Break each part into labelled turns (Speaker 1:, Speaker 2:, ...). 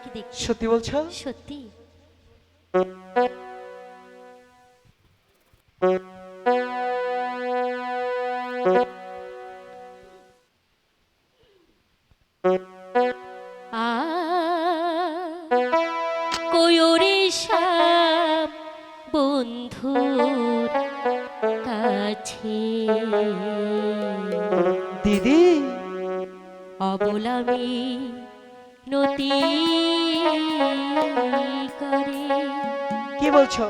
Speaker 1: তাকে দেখি।
Speaker 2: সত্যি বলছো?
Speaker 1: সত্যি।
Speaker 2: দিদি?
Speaker 1: অবলামী
Speaker 2: কি বলছো?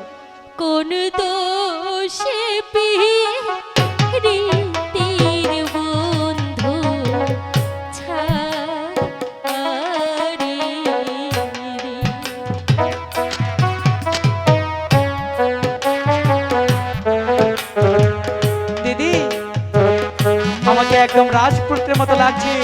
Speaker 1: কোন তো
Speaker 2: দিদি আমাকে একদম রাজপুত্রের মতো লাগছে।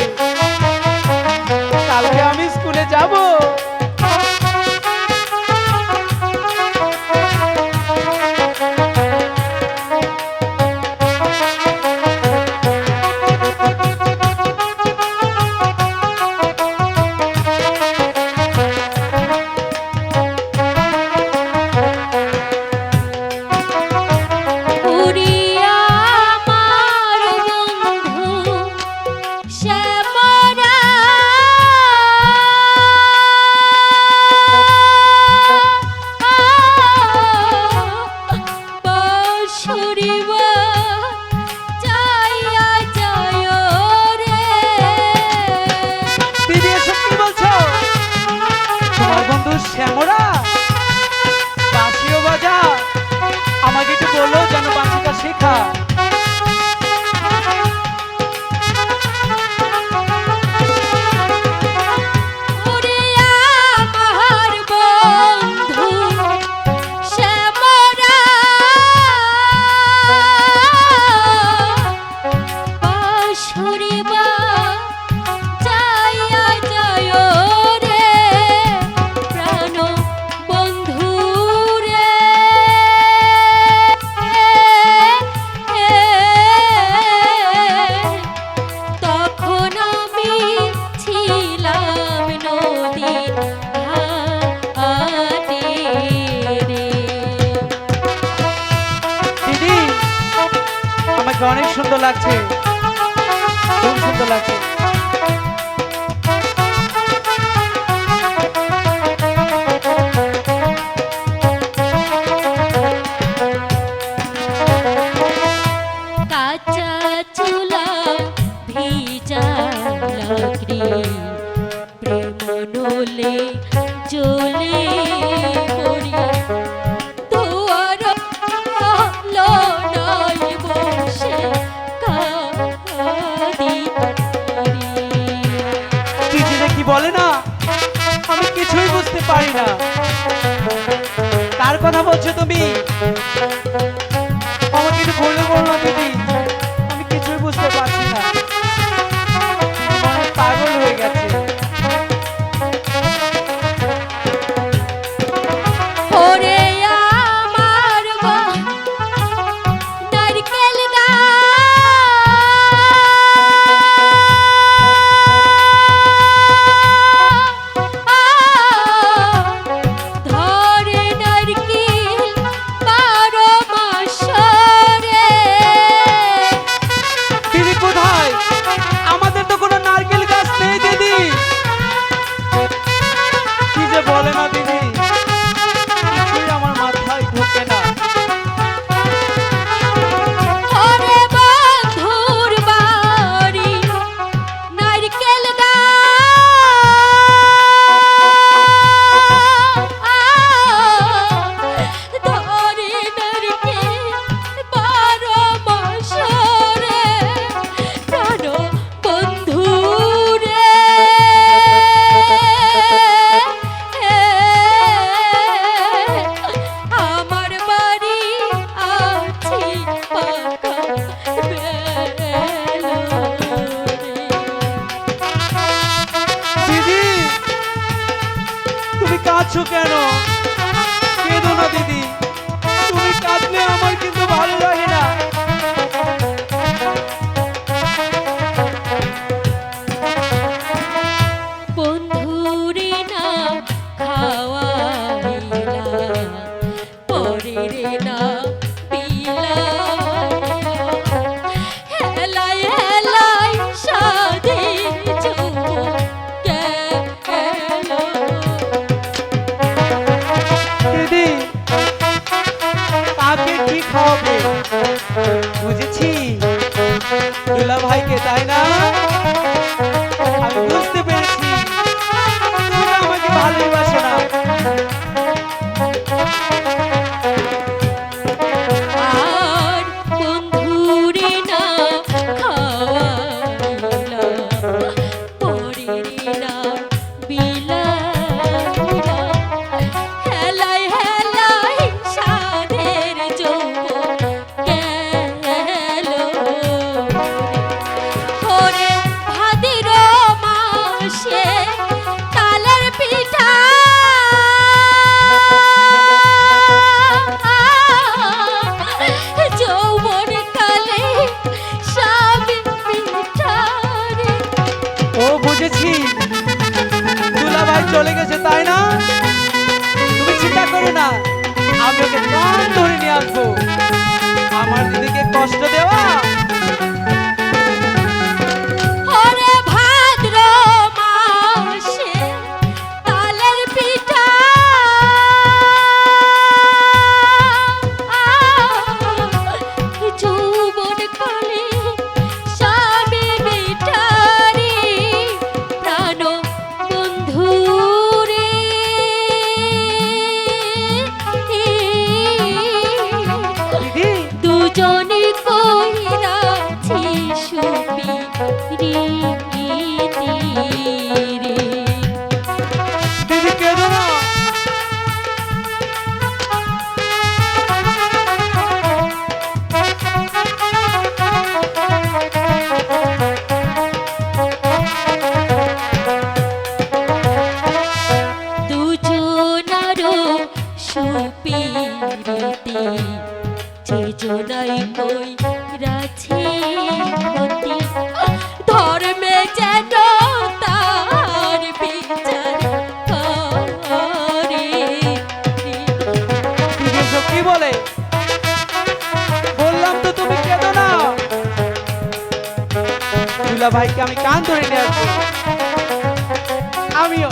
Speaker 2: সুরিব সুন্দর লাগছে। খুব সুন্দর লাগছে।
Speaker 1: রাখব। আমার
Speaker 2: দিদিকে কষ্ট দেওয়া
Speaker 1: ছবি রীতি
Speaker 2: ভাইকে আমি কান ধরে নিয়ে আসব আমিও।